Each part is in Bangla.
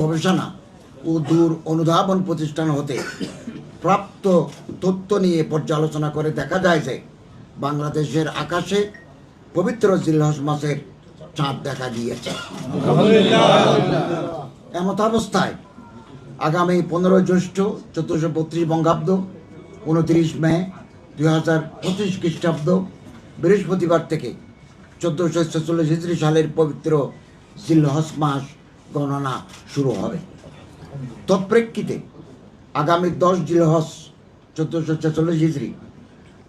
গবেষণা ও দূর অনুধাবন প্রতিষ্ঠান হতে প্রাপ্ত তথ্য নিয়ে পর্যালোচনা করে দেখা যায় যে বাংলাদেশের আকাশে পবিত্র জিলহজ মাসের চাঁদ দেখা দিয়েছে এমতাবস্থায় আগামী পনেরোই জ্যৈষ্ঠ চোদ্দোশো বত্রিশ বঙ্গাব্দ, উনত্রিশ মে দুই হাজার পঁচিশ খ্রিস্টাব্দ, বৃহস্পতিবার থেকে চোদ্দোশো ছেচল্লিশ সালের পবিত্র জিলহস মাস গণনা শুরু হবে। তৎপ্রেক্ষিতে আগামী দশ জিলহস চোদ্দোশো ছেচল্লিশ হিজড়ি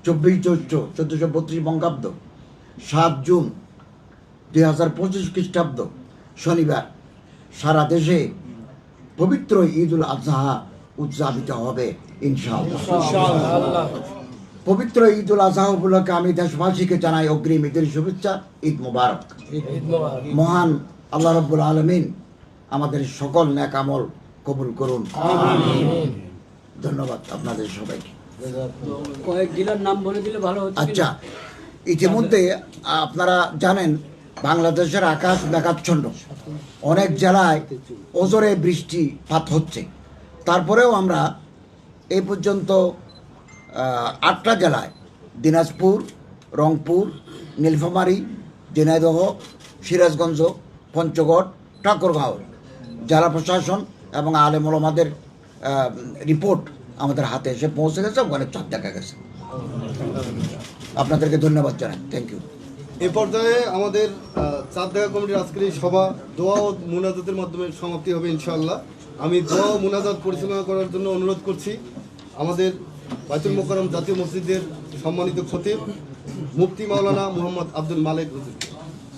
চব্বিশ জ্যৈষ্ঠ চোদ্দোশো বত্রিশ বঙ্গাব্দ সাত জুন দুই হাজার পঁচিশ খ্রিস্টাব্দ শনিবার সারা দেশে পবিত্র ঈদ উল আজহা উদযাপিত হবে ইনশাআল্লাহ। পবিত্র ঈদ উল আজহা উপলক্ষে আমি দেশবাসীকে জানাই অগ্রিম ঈদের শুভেচ্ছা ঈদ মুবারক। মহান আল্লাহ রব্বুল আলমিন আমাদের সকল ন্যাক আমল কবুল করুন। ধন্যবাদ আপনাদের সবাইকে। কয়েক জেলার নাম বলে দিলে ভালো আচ্ছা ইতিমধ্যে আপনারা জানেন বাংলাদেশের আকাশ মেঘাচ্ছন্ন। অনেক জেলায় ওজরে বৃষ্টিপাত হচ্ছে। তারপরেও আমরা এই পর্যন্ত আটটা জেলায় দিনাজপুর রংপুর নীলফামারী ঝিনাইদহ সিরাজগঞ্জ পঞ্চগড় ঠাকুরগাঁও জেলা প্রশাসন এবং আলেম ওলামাদের রিপোর্ট আমাদের হাতে এসে পৌঁছে গেছে, ওখানে চাপ দেখা গেছে। আপনাদেরকে ধন্যবাদ জানাই। থ্যাংক ইউ এ পর্যায়ে আমাদের চাঁদ দেখা কমিটির আজকের এই সভা, দোয়া ও মুনাজাতের মাধ্যমে সমাপ্তি হবে ইনশাআল্লাহ। আমি দোয়া ও মুনাজাত পরিচালনা করার জন্য অনুরোধ করছি আমাদের বাইতুল মোকারম জাতীয় মসজিদের সম্মানিত খতিব, মুফতি মাওলানা মোহাম্মদ আব্দুল মালিক হুজুর